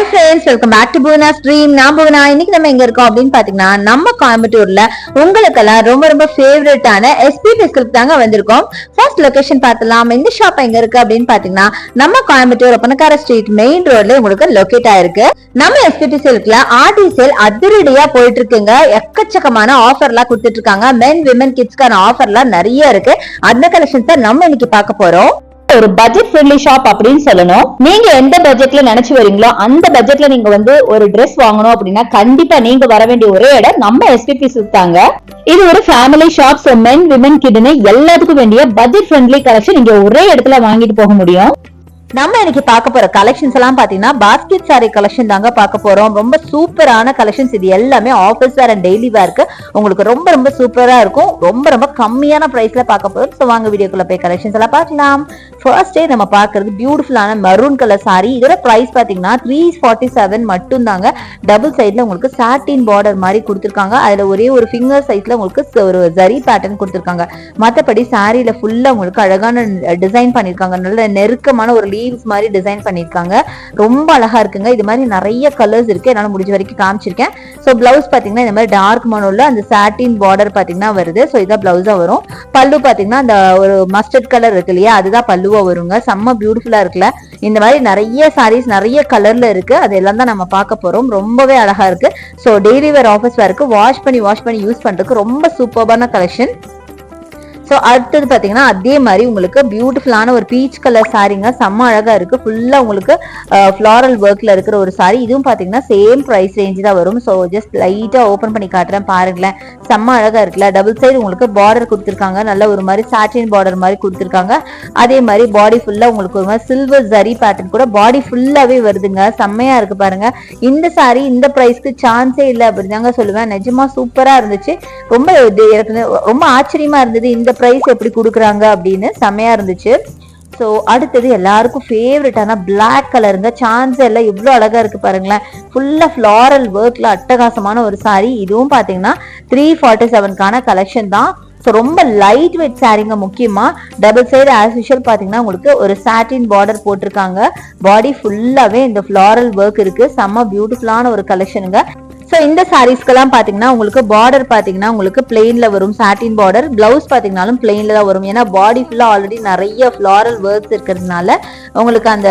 Hi friends welcome back to Bhuvana stream நான் புவனா இன்னைக்கு நம்ம எங்க இருக்கோம் அப்படின்னு பாத்தீங்கன்னா நம்ம கோயம்புத்தூர்ல உங்களுக்கெல்லாம் ரொம்ப ரொம்ப ஃபேவரட்டான எஸ்பி சில்க் தாங்க வந்திருக்கோம். ஃபர்ஸ்ட் லொகேஷன் பார்த்தலாம் இந்த ஷாப் எங்க இருக்கு அப்படின்னு பாத்தீங்கன்னா நம்ம கோயம்புத்தூர் ஒப்பனக்கார ஸ்ட்ரீட் மெயின் ரோட்ல உங்களுக்கு லொகேட் ஆயிருக்கு. நம்ம எஸ்பிபி சில்க்ல ஆர்டி சேல் அதிரடியா போயிட்டு இருக்குங்க எக்கச்சக்கமான ஆஃபர்லாம் கொடுத்துட்டு இருக்காங்க மென் விமன் கிட்ஸ்க்கான ஆஃபர்லாம் நிறைய இருக்கு. அந்த கலெக்ஷன்ஸ் தான் நம்ம இன்னைக்கு பார்க்க போறோம். ஒரு பட்ஜெட் ஃப்ரெண்ட்லி ஷாப் அப்படின்னு சொல்லணும். நீங்க எந்த பட்ஜெட்ல நினைச்சு வரீங்களோ அந்த பட்ஜெட்ல நீங்க வந்து ஒரு ட்ரெஸ் வாங்கணும் அப்படின்னா கண்டிப்பா நீங்க வர வேண்டிய ஒரே இடம் நம்ம எஸ்பிபி சுத்தாங்க இது ஒரு ஃபேமிலி ஷாப் மென் விமன் கிட்னு எல்லாத்துக்கும் வேண்டிய பட்ஜெட் ஃப்ரெண்ட்லி கலெக்ஷன் நீங்க ஒரே இடத்துல வாங்கிட்டு போக முடியும். நம்ம இன்னைக்கு பார்க்க போற கலெக்ஷன்ஸ் எல்லாம் பாத்தீங்கன்னா பாஸ்கெட் சாரி கலெக்ஷன் தாங்க பார்க்க போறோம். ரொம்ப சூப்பரான கலெக்ஷன்ஸ் இது எல்லாமே ஆஃபீஸ் வேர் அண்ட் டெய்லி வேர்க்கு உங்களுக்கு ரொம்ப ரொம்ப சூப்பரா இருக்கும். ரொம்ப ரொம்ப கம்மியான பிரைஸ்ல பார்க்க போறோம். ஸோ வாங்க வீடியோக்குள்ள போய் கலெக்ஷன்ஸ் எல்லாம் பார்க்கலாம். ஃபர்ஸ்ட் டே நம்ம பார்க்கறது பியூட்டிஃபுல்லான மரூன் கலர் சாரி இதோட பிரைஸ் பாத்தீங்கன்னா த்ரீ ஃபார்ட்டி செவன் மட்டும் தாங்க டபுள் சைட்ல உங்களுக்கு சாட்டின் பார்டர் மாதிரி கொடுத்துருக்காங்க. அதுல ஒரே ஒரு ஃபிங்கர் சைஸ்ல உங்களுக்கு ஒரு ஜரி பேட்டர்ன் கொடுத்துருக்காங்க. மற்றபடி சாரியில ஃபுல்லா உங்களுக்கு அழகான டிசைன் பண்ணிருக்காங்க நல்ல நெருக்கமான ஒரு லீவ்ஸ் மாதிரி டிசைன் பண்ணிருக்காங்க ரொம்ப அழகா இருக்குங்க. இது மாதிரி நிறைய கலர்ஸ் இருக்கு. என்னால முடிஞ்ச வரைக்கும் காமிச்சிருக்கேன். ஸோ பிளவுஸ் பாத்தீங்கன்னா இந்த மாதிரி டார்க் மனோல அந்த சாட்டின் பார்டர் பாத்தீங்கன்னா வருது. ஸோ இதான் பிளவுஸா வரும். பல்லு பாத்தீங்கன்னா அந்த ஒரு மஸ்டர்ட் கலர் இருக்கு இல்லையா? அதுதான் பல்லுவா வருங்க. செம்ம பியூட்டிஃபுல்லா இருக்குல்ல? இந்த மாதிரி நிறைய சாரீஸ் நிறைய கலர்ல இருக்கு. அது எல்லாம் தான் நம்ம பார்க்க போறோம். ரொம்பவே அழகா இருக்கு. So daily wear office wear wash பண்ணி வாஷ் பண்ணி யூஸ் பண்றதுக்கு ரொம்ப சூப்பர்பான கலெக்ஷன் ஸோ அடுத்தது பார்த்தீங்கன்னா அதே மாதிரி உங்களுக்கு பியூட்டிஃபுல்லான ஒரு பீச் கலர் சாரீங்க செம்ம அழகாக இருக்கு. ஃபுல்லாக உங்களுக்கு ஃப்ளாரல் ஒர்க்ல இருக்கிற ஒரு சாரி இதுவும் பார்த்தீங்கன்னா சேம் ப்ரைஸ் ரேஞ்சு தான் வரும். ஸோ ஜஸ்ட் லைட்டாக ஓப்பன் பண்ணி காட்டுறேன் பாருங்களேன். செம்ம அழகா இருக்குல்ல? டபுள் சைடு உங்களுக்கு பார்டர் கொடுத்துருக்காங்க. நல்ல ஒரு மாதிரி சாட்டின் பார்டர் மாதிரி கொடுத்துருக்காங்க. அதே மாதிரி பாடி ஃபுல்லாக உங்களுக்கு ஒரு மாதிரி சில்வர் ஜரி பேட்டர்ன் கூட பாடி ஃபுல்லாகவே வருதுங்க. செம்மையா இருக்குது பாருங்க. இந்த சாரி இந்த ப்ரைஸ்க்கு சான்ஸே இல்லை அப்படின்னு தாங்க சொல்லுவேன். நிஜமா சூப்பராக இருந்துச்சு. ரொம்ப ரொம்ப ஆச்சரியமாக இருந்தது இந்த ப்ரைஸ் எப்படி கொடுக்குறாங்க அப்படின்னு செம்மையா இருந்துச்சு. ஸோ அடுத்தது எல்லாருக்கும் ஃபேவரட்டான பிளாக் கலருங்க சான்ஸ் எல்லாம் எவ்வளோ அழகாக இருக்கு பாருங்களேன். ஃபுல்லாக ஃப்ளாரல் ஒர்க்கில் அட்டகாசமான ஒரு சாரி இதுவும் பார்த்தீங்கன்னா த்ரீ ஃபார்ட்டி செவனுக்கான கலெக்ஷன் தான். ஸோ ரொம்ப லைட் வெயிட் சாரீங்க முக்கியமாக டபுள் சைடு ஆஸ் யூஷுவல் பார்த்தீங்கன்னா உங்களுக்கு ஒரு சாட்டின் பார்டர் போட்டிருக்காங்க. பாடி ஃபுல்லாகவே இந்த ஃப்ளாரல் ஒர்க் இருக்குது செம்ம பியூட்டிஃபுல்லான ஒரு கலெக்ஷனுங்க ஸோ இந்த சாரீஸ்க்கெல்லாம் பார்த்தீங்கன்னா உங்களுக்கு பார்டர் பார்த்தீங்கன்னா உங்களுக்கு பிளெயினில் வரும். சாட்டின் பார்டர் ப்ளவுஸ் பார்த்தீங்கனாலும் பிளெயினில் தான் வரும். ஏன்னா பாடி ஃபுல்லாக ஆல்ரெடி நிறைய ஃப்ளாரல் ஒர்க்ஸ் இருக்கிறதுனால உங்களுக்கு அந்த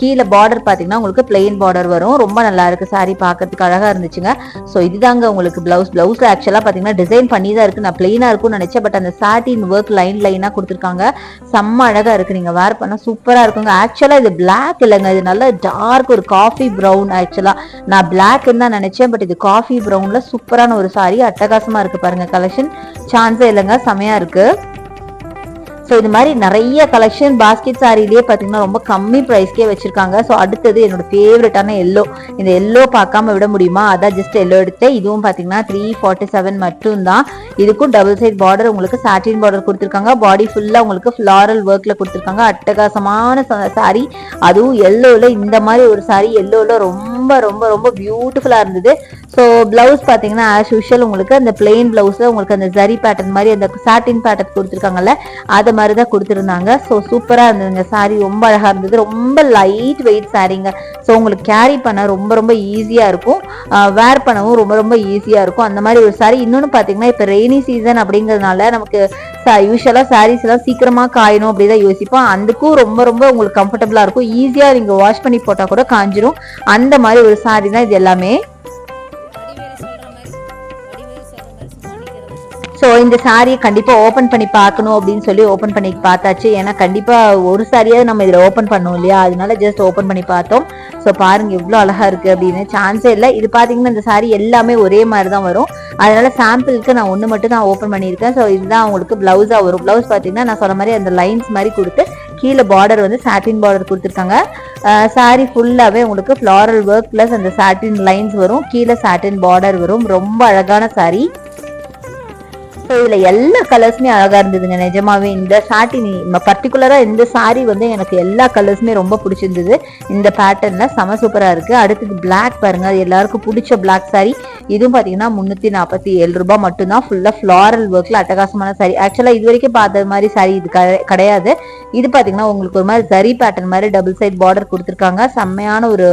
கீழே பார்டர் பார்த்தீங்கன்னா உங்களுக்கு பிளெயின் பார்டர் வரும். ரொம்ப நல்லா இருக்குது சாரீ பார்க்கறதுக்கு அழகாக இருந்துச்சுங்க. ஸோ இதுதாங்க உங்களுக்கு ப்ளவுஸ் ப்ளவுஸில் ஆக்சுவலாக பார்த்தீங்கன்னா டிசைன் பண்ணி தான் இருக்குது நான் பிளெயினாக இருக்கும்னு நினச்சேன். பட் அந்த சாட்டின் ஒர்க் லைன் லைனாக கொடுத்துருக்காங்க. செம்ம அழகாக இருக்குது நீங்கள் வேர் பண்ணால் சூப்பராக இருக்குங்க. ஆக்சுவலாக இது பிளாக் இல்லைங்க. இது நல்ல டார்க் ஒரு காஃபி ப்ரௌன் ஆக்சுவலாக நான் பிளாக்னு தான் நினச்சேன். பட் இது காஃபி ப்ரௌனில் சூப்பரான ஒரு சாரி அட்டகாசமாக இருக்குது பாருங்கள் கலெக்ஷன் சான்ஸே இல்லைங்க செமையாக இருக்குது ஸோ இது மாதிரி நிறைய கலெக்ஷன் பாஸ்கெட் சாரிலேயே பார்த்தீங்கன்னா ரொம்ப கம்மி ப்ரைஸ்க்கே வச்சுருக்காங்க. ஸோ அடுத்தது என்னோட ஃபேவரட்டான எல்லோ இந்த எல்லோ பார்க்காம விட முடியுமா? அதான் ஜஸ்ட் எல்லோ எடுத்தேன். இதுவும் பார்த்தீங்கன்னா த்ரீ ஃபார்ட்டி செவன் மட்டும்தான். இதுக்கும் டபுள் சைட் பார்டர் உங்களுக்கு சாட்டின் பார்டர் கொடுத்துருக்காங்க. பாடி ஃபுல்லாக உங்களுக்கு ஃப்ளாரல் ஒர்க்கில் கொடுத்துருக்காங்க. அட்டகாசமான சாரி அதுவும் எல்லோவில் இந்த மாதிரி ஒரு சாரி எல்லோவில் ரொம்ப ரொம்ப ரொம்ப பியூட்டிஃபுல்லாக இருந்தது. ஸோ ப்ளவுஸ் பார்த்தீங்கன்னா ஆஸ் யூஷுவல் உங்களுக்கு அந்த பிளெயின் ப்ளவுஸில் உங்களுக்கு அந்த ஜரி பேட்டர்ன் மாதிரி அந்த சாட்டின் பேட்டர்ன் கொடுத்துருக்காங்கல்ல அதை மாதிரி தான் கொடுத்துருந்தாங்க ஸோ சூப்பராக இருந்ததுங்க. சாரி ரொம்ப அழகாக இருந்தது. ரொம்ப லைட் வெயிட் சாரீங்க ஸோ உங்களுக்கு கேரி பண்ண ரொம்ப ரொம்ப ஈஸியாக இருக்கும். வேர் பண்ணவும் ரொம்ப ரொம்ப ஈஸியாக இருக்கும். அந்த மாதிரி ஒரு சாரி இன்னொன்று பார்த்தீங்கன்னா இப்போ ரெய்னி சீசன் அப்படிங்கிறதுனால நமக்கு யூஸ்வலாக சாரீஸ் எல்லாம் சீக்கிரமாக காயணும் அப்படி தான் யோசிப்போம். அதுக்கும் ரொம்ப ரொம்ப உங்களுக்கு கம்ஃபர்டபுளாக இருக்கும். ஈஸியாக நீங்கள் வாஷ் பண்ணி போட்டால் கூட காஞ்சிரும். அந்த மாதிரி ஒரு சாரி தான் இது எல்லாமே. ஸோ இந்த சாரியை கண்டிப்பாக ஓப்பன் பண்ணி பார்க்கணும் அப்படின்னு சொல்லி ஓப்பன் பண்ணி பார்த்தாச்சு. ஏன்னா கண்டிப்பாக ஒரு சாரியாவது நம்ம இதில் ஓப்பன் பண்ணோம் இல்லையா? அதனால ஜஸ்ட் ஓப்பன் பண்ணி பார்த்தோம். ஸோ பாருங்க எவ்வளோ அழகாக இருக்குது அப்படின்னு. சான்ஸே இல்லை. இது பார்த்தீங்கன்னா இந்த சாரி எல்லாமே ஒரே மாதிரி தான் வரும். அதனால சாம்பிளுக்கு நான் ஒன்று மட்டும் தான் ஓப்பன் பண்ணியிருக்கேன். ஸோ இதுதான் உங்களுக்கு ப்ளவுஸாக வரும். ப்ளவுஸ் பார்த்தீங்கன்னா நான் சொன்ன மாதிரி அந்த லைன்ஸ் மாதிரி கொடுத்து கீழே பார்டர் வந்து சாட்டின் பார்டர் கொடுத்துருக்காங்க. சாரி ஃபுல்லாகவே உங்களுக்கு ஃப்ளாரல் ஒர்க் ப்ளஸ் அந்த சாட்டின் லைன்ஸ் வரும். கீழே சாட்டின் பார்டர் வரும். ரொம்ப அழகான சாரி ஸோ இதுல எல்லா கலர்ஸுமே அழகா இருந்ததுங்க. நிஜமாவே இந்த சாட்டின் பர்டிகுலரா இந்த சாரி வந்து எனக்கு எல்லா கலர்ஸுமே ரொம்ப பிடிச்சிருந்தது. இந்த பேட்டர்ன்ல செம சூப்பரா இருக்கு. அடுத்தது பிளாக் பாருங்க. எல்லாருக்கும் பிடிச்ச பிளாக் சாரி இதுவும் பாத்தீங்கன்னா முன்னூத்தி நாற்பத்தி ஏழு ரூபாய் மட்டும்தான். ஃபுல்லா ஃபிளாரல் ஒர்க்ல அட்டகாசமான சாரி ஆக்சுவலா இது வரைக்கும் பார்த்த மாதிரி சாரி இது கிடையாது. இது பாத்தீங்கன்னா உங்களுக்கு ஒரு மாதிரி ஜரி பேட்டர்ன் மாதிரி டபுள் சைட் பார்டர் கொடுத்துருக்காங்க. செம்மையான ஒரு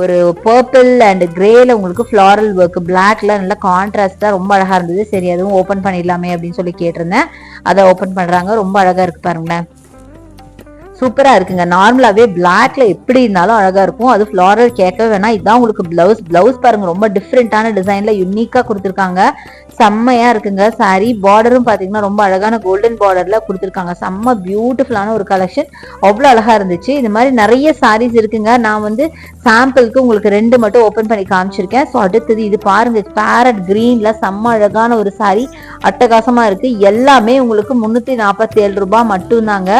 ஒரு பர்பிள் அண்ட் கிரேல உங்களுக்கு ஃப்ளாரல் ஒர்க் பிளாக்ல நல்லா கான்ட்ராஸ்டாக ரொம்ப அழகாக இருந்தது. சரி அதுவும் ஓப்பன் பண்ணிடலாமே அப்படின்னு சொல்லி கேட்டிருந்தேன். அதை ஓப்பன் பண்ணுறாங்க ரொம்ப அழகாக இருக்கு பாருங்களேன். சூப்பராக இருக்குங்க. நார்மலாகவே பிளாக்ல எப்படி இருந்தாலும் அழகாக இருக்கும். அது ஃப்ளாரல் கேட்க வேணா இதான் உங்களுக்கு பிளவுஸ் பிளவுஸ் பாருங்க ரொம்ப டிஃப்ரெண்ட்டான டிசைன்ல யூனிக்காக கொடுத்துருக்காங்க. செம்மையா இருக்குங்க. சாரி பார்டரும் பார்த்தீங்கன்னா ரொம்ப அழகான கோல்டன் பார்டர்ல கொடுத்துருக்காங்க. செம்ம பியூட்டிஃபுல்லான ஒரு கலெக்ஷன் அவ்வளோ அழகா இருந்துச்சு. இந்த மாதிரி நிறைய சாரீஸ் இருக்குங்க. நான் வந்து சாம்பிளுக்கு உங்களுக்கு ரெண்டு மட்டும் ஓப்பன் பண்ணி காமிச்சிருக்கேன். ஸோ அடுத்தது இது பாருங்க. பேரட் கிரீன்ல செம்ம அழகான ஒரு சாரி அட்டகாசமா இருக்கு. எல்லாமே உங்களுக்கு முன்னூத்தி நாற்பத்தி ஏழு ரூபாய் மட்டும்தாங்க.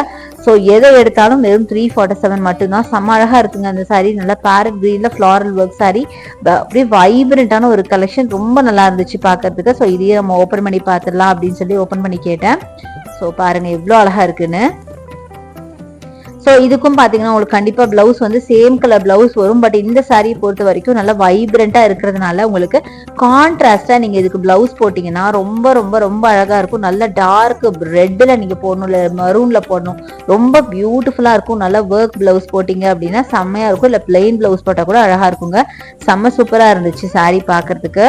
ஸோ எதை எடுத்தாலும் வெறும் த்ரீ ஃபார்ட்டி செவன் மட்டும்தான். செம்ம அழகாக இருக்குங்க அந்த சாரி நல்லா பேரட் கிரீன்ல ஃப்ளாரல் ஒர்க் சாரி அப்படியே வைப்ரண்ட்டான ஒரு கலெக்ஷன் ரொம்ப நல்லா இருந்துச்சு பார்க்கறதுக்கு ஸோ இதையே நம்ம ஓப்பன் பண்ணி பார்த்துடலாம் அப்படின்னு சொல்லி ஓப்பன் பண்ணி கேட்டேன். ஸோ பாருங்க எவ்வளோ அழகாக இருக்குன்னு. ஸோ இதுக்கும் பார்த்தீங்கன்னா உங்களுக்கு கண்டிப்பாக ப்ளவுஸ் வந்து சேம் கலர் ப்ளவுஸ் வரும். பட் இந்த சாரியை பொறுத்த வரைக்கும் நல்லா வைப்ரண்ட்டாக இருக்கிறதுனால உங்களுக்கு கான்ட்ராஸ்டாக நீங்கள் இதுக்கு ப்ளவுஸ் போட்டிங்கன்னா ரொம்ப ரொம்ப ரொம்ப அழகாக இருக்கும். நல்ல டார்க் ரெட்டில் நீங்கள் போடணும். இல்லை மரூனில் போடணும். ரொம்ப பியூட்டிஃபுல்லாக இருக்கும். நல்லா ஒர்க் ப்ளவுஸ் போட்டிங்க அப்படின்னா செம்மையாக இருக்கும். இல்லை பிளெயின் ப்ளவுஸ் போட்டால் கூட அழகாக இருக்குங்க. செம்ம சூப்பராக இருந்துச்சு சாரி பார்க்கறதுக்கு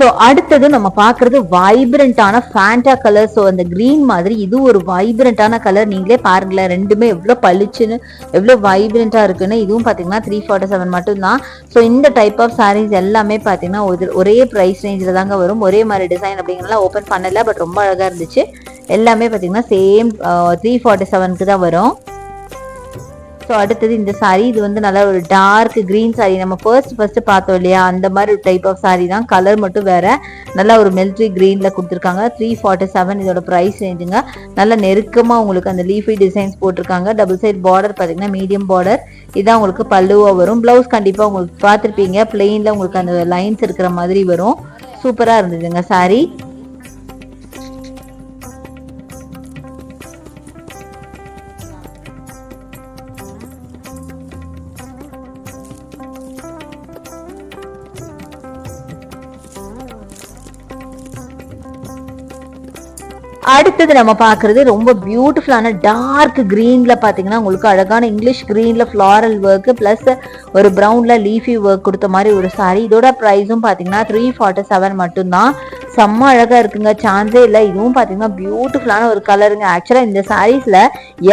ஸோ அடுத்தது நம்ம பார்க்குறது வைப்ரண்ட்டான ஃபேண்டா கலர் ஸோ அந்த கிரீன் மாதிரி இது ஒரு வைப்ரண்ட்டான கலர் நீங்களே பாருங்களேன் ரெண்டுமே எவ்வளோ பளிச்சுன்னு எவ்வளோ வைப்ரண்ட்டாக இருக்குன்னு. இதுவும் பார்த்தீங்கன்னா த்ரீ ஃபார்ட்டி செவன் மட்டும்தான். ஸோ இந்த டைப் ஆஃப் சாரீஸ் எல்லாமே பார்த்தீங்கன்னா ஒரே ப்ரைஸ் ரேஞ்சில் தாங்க வரும். ஒரே மாதிரி டிசைன் அப்படிங்கிறலாம் ஓப்பன் பண்ணலை பட் ரொம்ப அழகாக இருந்துச்சு. எல்லாமே பார்த்தீங்கன்னா சேம் த்ரீ ஃபார்ட்டி செவனுக்கு தான் வரும். ஸோ அடுத்தது இந்த சாரி இது வந்து நல்லா ஒரு டார்க் க்ரீன் சாரி நம்ம ஃபர்ஸ்ட் ஃபர்ஸ்ட் பார்த்தோம் இல்லையா? அந்த மாதிரி ஒரு டைப் ஆஃப் சாரி தான். கலர் மட்டும் வேற. நல்லா ஒரு மெல்ட்ரி க்ரீனில் கொடுத்துருக்காங்க. த்ரீ ஃபார்ட்டி செவன் இதோட ப்ரைஸ் ரேஞ்சுங்க நல்லா நெருக்கமாக உங்களுக்கு அந்த லீஃபி டிசைன்ஸ் போட்டிருக்காங்க. டபுள் சைட் பார்டர் பார்த்தீங்கன்னா மீடியம் பார்டர் இதான் உங்களுக்கு பல்லுவாக வரும். ப்ளவுஸ் கண்டிப்பாக உங்களுக்கு பார்த்துருப்பீங்க. பிளெயினில் உங்களுக்கு அந்த லைன்ஸ் இருக்கிற மாதிரி வரும். சூப்பராக இருந்ததுங்க சாரி அடுத்தது நம்ம பாக்குறது ரொம்ப பியூட்டிஃபுல்லான டார்க் கிரீன்ல பாத்தீங்கன்னா உங்களுக்கு அழகான இங்கிலீஷ் கிரீன்ல ஃப்ளாரல் ஒர்க்கு பிளஸ் ஒரு ப்ரௌனில் லீஃபி ஒர்க் கொடுத்த மாதிரி ஒரு சாரி இதோட ப்ரைஸும் பாத்தீங்கன்னா த்ரீ ஃபார்ட்டி செவன் மட்டும்தான். செம்ம அழகா இருக்குங்க. சான்ஸே இல்லை. இதுவும் பார்த்தீங்கன்னா பியூட்டிஃபுல்லான ஒரு கலருங்க ஆக்சுவலாக இந்த சாரீஸில்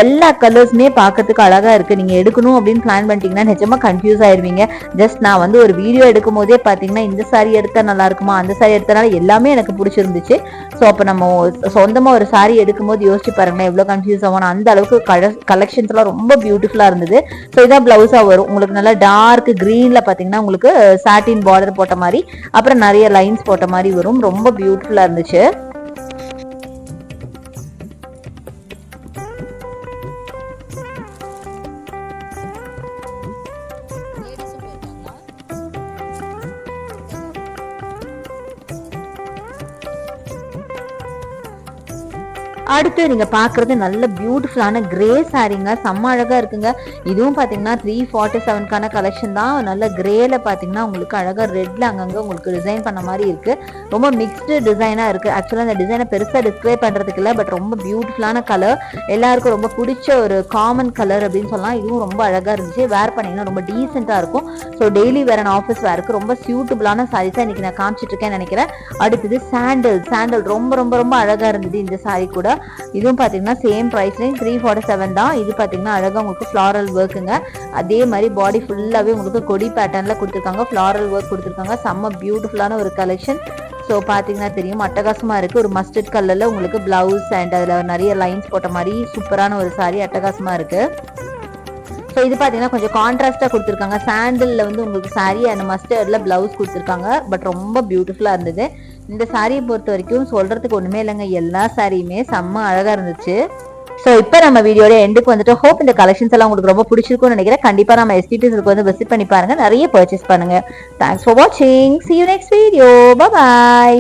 எல்லா கலர்ஸுமே பார்க்கறதுக்கு அழகா இருக்கு. நீங்கள் எடுக்கணும் அப்படின்னு பிளான் பண்ணிட்டீங்கன்னா நிஜமா கன்ஃபியூஸ் ஆயிடுவீங்க ஜஸ்ட் நான் வந்து ஒரு வீடியோ எடுக்கும் போதே பார்த்தீங்கன்னா இந்த சாரி எடுத்தா நல்லா இருக்குமா? அந்த சாரி எடுத்தனால எல்லாமே எனக்கு பிடிச்சிருந்துச்சு. ஸோ அப்போ நம்ம சொந்தமாக ஒரு சாரி எடுக்கும்போது யோசிச்சு பாருங்களேன் எவ்வளோ கன்ஃபியூஸ் ஆகும். அந்த அளவுக்கு கலெக்ஷன்ஸ்லாம் ரொம்ப பியூட்டிஃபுல்லாக இருந்தது. ஸோ இதான் ப்ளவுஸாக வரும். உங்களுக்கு நல்லா டார்க் க்ரீனில் பார்த்தீங்கன்னா உங்களுக்கு சாட்டின் பார்டர் போட்ட மாதிரி அப்புறம் நிறைய லைன்ஸ் போட்ட மாதிரி வரும். ரொம்ப பியூட்டிஃபுல்லாக இருந்துச்சு. அடுத்து நீங்கள் பார்க்குறது நல்ல பியூட்டிஃபுல்லான கிரே சாரீங்க செம்ம அழகாக இருக்குங்க. இதுவும் பார்த்தீங்கன்னா த்ரீ ஃபார்ட்டி செவனுக்கான கலெக்ஷன் தான். நல்ல கிரேல பார்த்தீங்கன்னா உங்களுக்கு அழகாக ரெட்ல அங்கங்கே உங்களுக்கு டிசைன் பண்ண மாதிரி இருக்குது ரொம்ப மிக்ஸ்டு டிசைனாக இருக்குது ஆக்சுவலாக அந்த டிசைனை பெருசாக டிஸ்பிளே பண்ணுறதுக்கு இல்லை பட் ரொம்ப பியூட்டிஃபுல்லான கலர் எல்லாருக்கும் ரொம்ப பிடிச்ச ஒரு காமன் கலர் அப்படின்னு சொல்லலாம். இதுவும் ரொம்ப அழகாக இருந்துச்சு. வேர் பண்ணிங்கன்னா ரொம்ப டீசெண்டாக இருக்கும். ஸோ டெய்லி வேற ஆஃபீஸ் வேருக்கு ரொம்ப சூட்டபுளான சாரீஸாக இன்றைக்கி நான் காமிச்சிட்ருக்கேன்னு நினைக்கிறேன். அடுத்தது சாண்டல் சாண்டல் ரொம்ப ரொம்ப ரொம்ப அழகாக இருந்தது இந்த சாரி கூட. இதுவும் பார்த்தீங்கன்னா சேம் ப்ரைஸ்லேயும் த்ரீ ஃபார்ட்டி செவன் தான். இது பார்த்தீங்கன்னா அழகாக உங்களுக்கு ஃப்ளாரல் ஒர்க்குங்க அதே மாதிரி பாடி ஃபுல்லாகவே உங்களுக்கு கொடி பேட்டர்னில் கொடுத்துருக்காங்க. ஃப்ளாரல் ஒர்க் கொடுத்துருக்காங்க. செம்ம பியூட்டிஃபுல்லான ஒரு கலெக்ஷன் ஸோ பார்த்தீங்கன்னா தெரியும். அட்டகாசமாக இருக்குது ஒரு மஸ்டர்ட் கலரில் உங்களுக்கு ப்ளவுஸ் அண்ட் அதில் நிறைய லைன்ஸ் போட்ட மாதிரி சூப்பரான ஒரு சாரீ அட்டகாசமாக இருக்குது ஸோ இது பார்த்தீங்கன்னா கொஞ்சம் கான்ட்ராஸ்டாக கொடுத்துருக்காங்க. சாண்டிலில் வந்து உங்களுக்கு சாரி அண்ட் மஸ்டர்டில் ப்ளவுஸ் கொடுத்துருக்காங்க. பட் ரொம்ப பியூட்டிஃபுல்லாக இருந்தது. இந்த சாரியை பொறுத்த வரைக்கும் சொல்கிறதுக்கு ஒன்றுமே இல்லைங்க. எல்லா சாரியுமே செம்ம அழகாக இருந்துச்சு. ஸோ இப்போ நம்ம வீடியோட எண்டுக்கு வந்துட்டு ஹோப் இந்த கலெக்ஷன்ஸ் எல்லாம் உங்களுக்கு ரொம்ப பிடிச்சிருக்கும்னு நினைக்கிறேன். கண்டிப்பாக நம்ம எஸ்டிடிஸ்க்கு வந்து விசிட் பண்ணி பாருங்க. நிறைய பர்ச்சேஸ் பண்ணுங்க. தேங்க்ஸ் ஃபார் வாட்சிங் see you next video bye